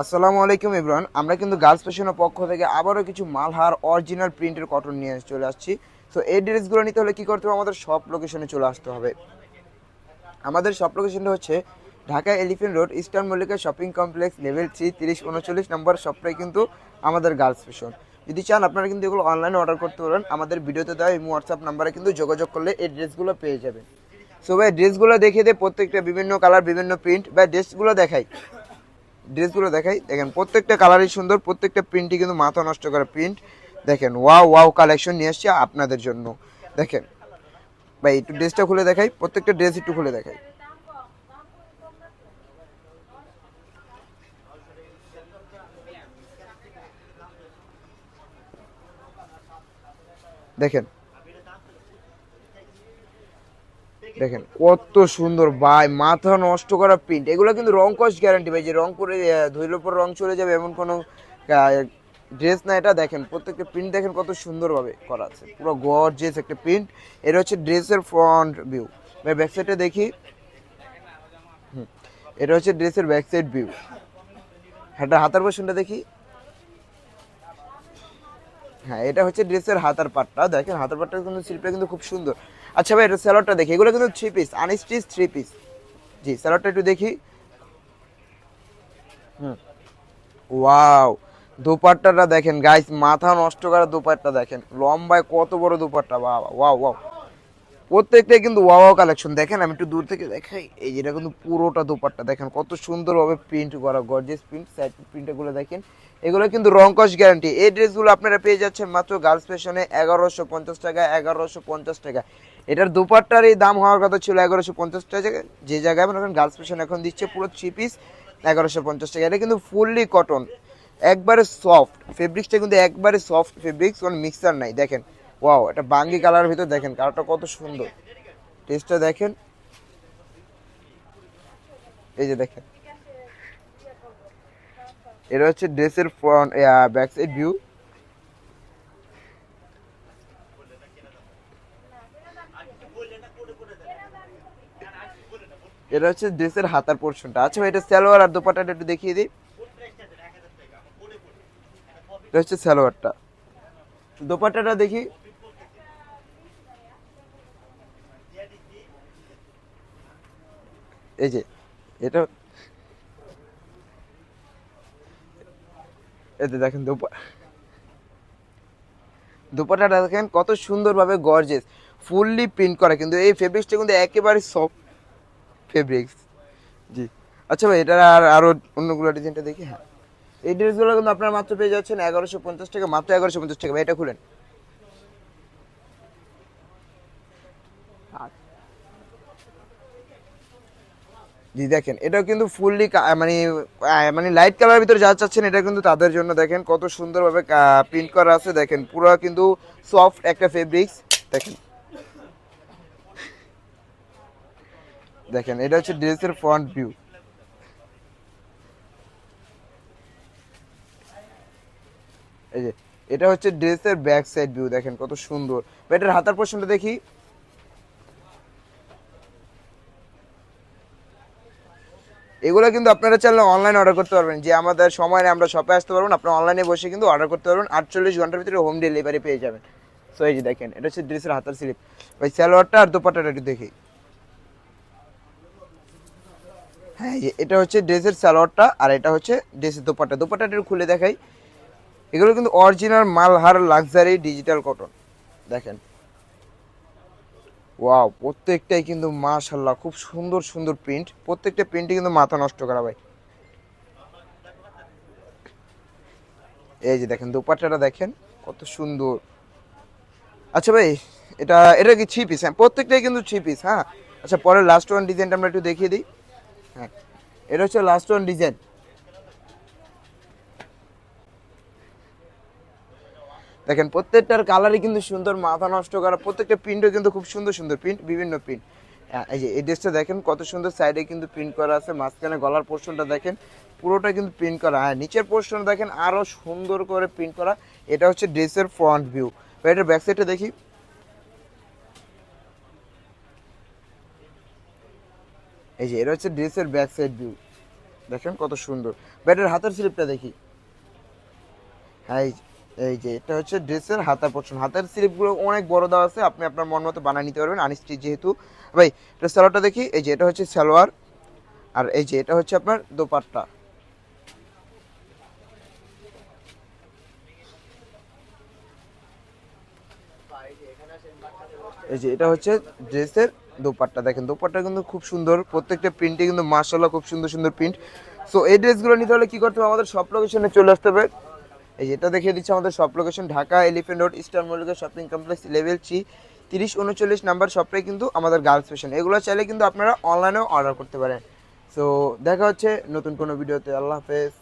আসসালামু আলাইকুম ইব্রান আমরা কিন্তু গার্লস ফ্যাশনের পক্ষ থেকে আবারও কিছু মালহার অরিজিনাল প্রিন্টের কটন নিয়ে চলে আসছি। তো এই ড্রেসগুলো নিতে হলে কী করতে হবে? আমাদের সব লোকেশনে চলে আসতে হবে। আমাদের সব লোকেশনটা হচ্ছে Dhaka elephant road, eastern Mallika shopping complex, level three, তিরিশ, উনচল্লিশ নম্বর সবটাই কিন্তু আমাদের গার্লস ফ্যাশন। যদি চান, আপনারা কিন্তু এগুলো অনলাইনে অর্ডার করতে পারেন। আমাদের ভিডিওতে দেওয়া এই হোয়াটসঅ্যাপ নাম্বারে কিন্তু যোগাযোগ করলে এই ড্রেসগুলো পেয়ে যাবেন। সো ভাই ড্রেসগুলো দেখিয়ে দিয়ে প্রত্যেকটা বিভিন্ন কালার বিভিন্ন প্রিন্ট বা ড্রেসগুলো দেখাই। ড্রেসগুলো দেখাই। দেখেন, প্রত্যেকটা কালারই সুন্দর, প্রত্যেকটা প্রিন্টই কিন্তু মাথা নষ্ট করা প্রিন্ট দেখেন ওয়াও ওয়াও কালেকশন নিয়ে আসছি আপনাদের জন্য। দেখেন, ভাই, একটু ড্রেসটা খুলে দেখাই, প্রত্যেকটা ড্রেস একটু খুলে দেখাই। দেখেন দেখেন, কত সুন্দর, ভাই, মাথা নষ্ট করা প্রিন্ট এগুলো কিন্তু রং কস গ্যারান্টি ভাই, যে রং করে ধুইলে পর রং চলে যাবে, এমন কোনো ড্রেস না এটা। দেখেন, প্রত্যেকটা প্রিন্ট দেখেন কত সুন্দরভাবে করা আছে। পুরো গড় গর্জিয়াস একটা প্রিন্ট এটা হচ্ছে ড্রেসের ফ্রন্ট ভিউ ভাই ব্যাক সাইডে দেখি। হুম, এটা হচ্ছে ড্রেসের ব্যাক সাইড ভিউ এটা হাতার পোর্শনটা দেখি। হ্যাঁ এটা হচ্ছে ড্রেসের হাতার পাটটা দেখেন, হাতার পাটটা কিন্তু শিল্পটা কিন্তু খুব সুন্দর। আচ্ছা ভাই, এটা স্যালোডটা দেখি। এগুলো কিন্তু three piece unstitch three piece জি স্যালাডটা একটু দেখি। হুম। ওয়াও দুপাট্টাটা দেখেন গাইস মাথা নষ্ট করা দুপাট্টা দেখেন। লম্বায় কত বড় দুপাট্টা, বাবা। ওয়াও ওয়াও প্রত্যেকটাই কিন্তু ওয়াও কালেকশন দেখেন, আমি একটু দূর থেকে দেখাই। এই যেটা কিন্তু পুরোটা দুপাট্টা, দেখেন, কত সুন্দরভাবে প্রিন্ট করা গর্জিয়াস প্রিন্ট সাইড প্রিন্টগুলো দেখেন। এগুলো কিন্তু রংকশ গ্যারান্টি এই ড্রেসগুলো আপনারা পেয়ে যাচ্ছেন মাত্র গার্লস ফ্যাশনে এগারোশো পঞ্চাশ টাকা, এগারোশো পঞ্চাশ টাকা। এটার দুপাট্টার এই দাম হওয়ার কথা ছিল এগারোশো পঞ্চাশ টাকা যে জায়গায় মনে করেন গার্লস ফ্যাশন এখন দিচ্ছে পুরো থ্রি পিস এগারোশো পঞ্চাশ টাকা। এটা কিন্তু ফুললি কটন একবারে সফট ফেব্রিক্সটা কিন্তু একবারে সফট ফেব্রিক্স কোনো মিক্সার নাই। দেখেন ওয়াও এটা বাঙ্গি কালার ভিতর দেখেন কালারটা কত সুন্দর। টেস্টটা দেখেন। এই যে দেখেন। এটা হচ্ছে ড্রেসের ফ্রন্ট ব্যাক সাইড ভিউ এটা হচ্ছে ড্রেসের হাতার পোর্শনটা। আচ্ছা এটা সালোয়ার আর দোপাট্টাটা একটু দেখিয়ে দিই। এটা হচ্ছে সালোয়ারটা। দোপাট্টাটা দেখি। এই যে, এটা এতে দেখেন দোপা, দোপাট্টাটা দেখেন কত সুন্দরভাবে গর্জেস ফুললি প্রিন্ট করা। কিন্তু এই ফেব্রিক্সটা কিন্তু একেবারে সফট ফেব্রিক্স জি। আচ্ছা ভাই এটা আর আরও অন্যগুলো ডিজাইনটা দেখি হ্যাঁ। এই ড্রেসগুলো কিন্তু আপনারা মাত্র পেয়ে যাচ্ছেন এগারোশো পঞ্চাশ টাকা, মাত্র এগারোশো পঞ্চাশ টাকা। ভাই, এটা খুলেন। জি, দেখেন, এটাও কিন্তু ফুললি মানে মানে লাইট কালারের ভিতরে যা চাচ্ছেন, এটা কিন্তু তাদের জন্য দেখেন কত সুন্দরভাবে প্রিন্ট করা আছে। দেখেন, পুরো কিন্তু সফট একটা ফেব্রিক্স দেখেন। দেখেন, এটা হচ্ছে ড্রেসের ফ্রন্ট ভিউ এই যে, এটা হচ্ছে ড্রেসের ব্যাক সাইড ভিউ দেখেন কত সুন্দর। এটার হাতার পোর্শনটা দেখি। এগুলো কিন্তু আপনারা চাইলে অনলাইনে অর্ডার করতে পারবেন। যে আমাদের সময় আমরা শপে আসতে পারবেন আপনারা অনলাইনে বসে কিন্তু অর্ডার করতে পারবেন। আটচল্লিশ ঘণ্টার ভিতরে হোম ডেলিভারি পেয়ে যাবেন। সো এই যে দেখেন, এটা হচ্ছে ড্রেসের হাতার স্লিপ ওই সালোয়ারটা আর দোপাট্টাটা একটু দেখি। হ্যাঁ এটা হচ্ছে ড্রেসের সালোয়ারটা আর এটা হচ্ছে ড্রেসের দোপাট্টা। দোপাট্টাটা একটু খুলে দেখাই। এগুলো কিন্তু original Malhar luxury digital cotton. দেখেন। ওয়াও, প্রত্যেকটাই কিন্তু মাশাল্লাহ খুব সুন্দর সুন্দর প্রিন্ট। প্রত্যেকটা প্রিন্টই কিন্তু মাথা নষ্ট করা ভাই। এই যে দেখেন, দোপাট্টাটা দেখেন, কত সুন্দর। আচ্ছা ভাই, এটা এটা কি থ্রি পিস হ্যাঁ প্রত্যেকটাই কিন্তু থ্রি পিস হ্যাঁ? আচ্ছা পরে লাস্ট ওয়ান ডিজাইনটা আমরা একটু দেখিয়ে দিই। হ্যাঁ। এটা হচ্ছে লাস্ট ওয়ান ডিজাইন দেখেন, প্রত্যেকটার কালারই কিন্তু সুন্দর, মাথা নষ্ট করা, প্রত্যেকটা প্রিন্টও কিন্তু খুব সুন্দর সুন্দর প্রিন্ট বিভিন্ন প্রিন্ট এই যে এই ড্রেসটা দেখেন, কত সুন্দর সাইডে কিন্তু প্রিন্ট করা আছে, মাঝখানে গলার পোর্শনটা দেখেন, পুরোটা কিন্তু প্রিন্ট করা। হ্যাঁ নিচের পোর্শন দেখেন আরও সুন্দর করে প্রিন্ট করা। এটা হচ্ছে ড্রেসের ফ্রন্ট ভিউ এটার ব্যাক সাইডটা দেখি। এই যে, এটা হচ্ছে ড্রেসের ব্যাক সাইড ভিউ দেখেন কত সুন্দর। ব্যাটের হাতের স্লিপটা দেখি। হ্যাঁ এই- যে এটা হচ্ছে ড্রেসের হাতা পোর্শন হাতের স্লিপগুলো অনেক বড় দেওয়া আছে। আপনি আপনার মন মতো বানিয়ে নিতে পারবেন। আনস্টিচ যেহেতু। ভাই, এটা সালোয়ারটা দেখি। এই যে, এটা হচ্ছে সালোয়ার। আর এই যে, এটা হচ্ছে আপনার দোপাট্টা। এই যে, এটা হচ্ছে ড্রেসের দোপাট্টা দেখেন, দোপাট্টা কিন্তু খুব সুন্দর। প্রত্যেকটা প্রিন্টে কিন্তু মার্শাল্লাহ খুব সুন্দর সুন্দর প্রিন্ট সো এই ড্রেসগুলো নিতে হলে কী করতে হবে? আমাদের সব লোকেশনে চলে আসতে হবে। এই যে এটা দেখিয়ে দিচ্ছে আমাদের সব location Dhaka elephant road eastern Mallika shopping complex level three তিরিশ উনচল্লিশ নাম্বার শপটাই কিন্তু আমাদের গার্লস ফ্যাশন এগুলো চাইলে কিন্তু আপনারা অনলাইনেও অর্ডার করতে পারেন। সো দেখা হচ্ছে নতুন কোনো ভিডিওতে আল্লাহ হাফেজ।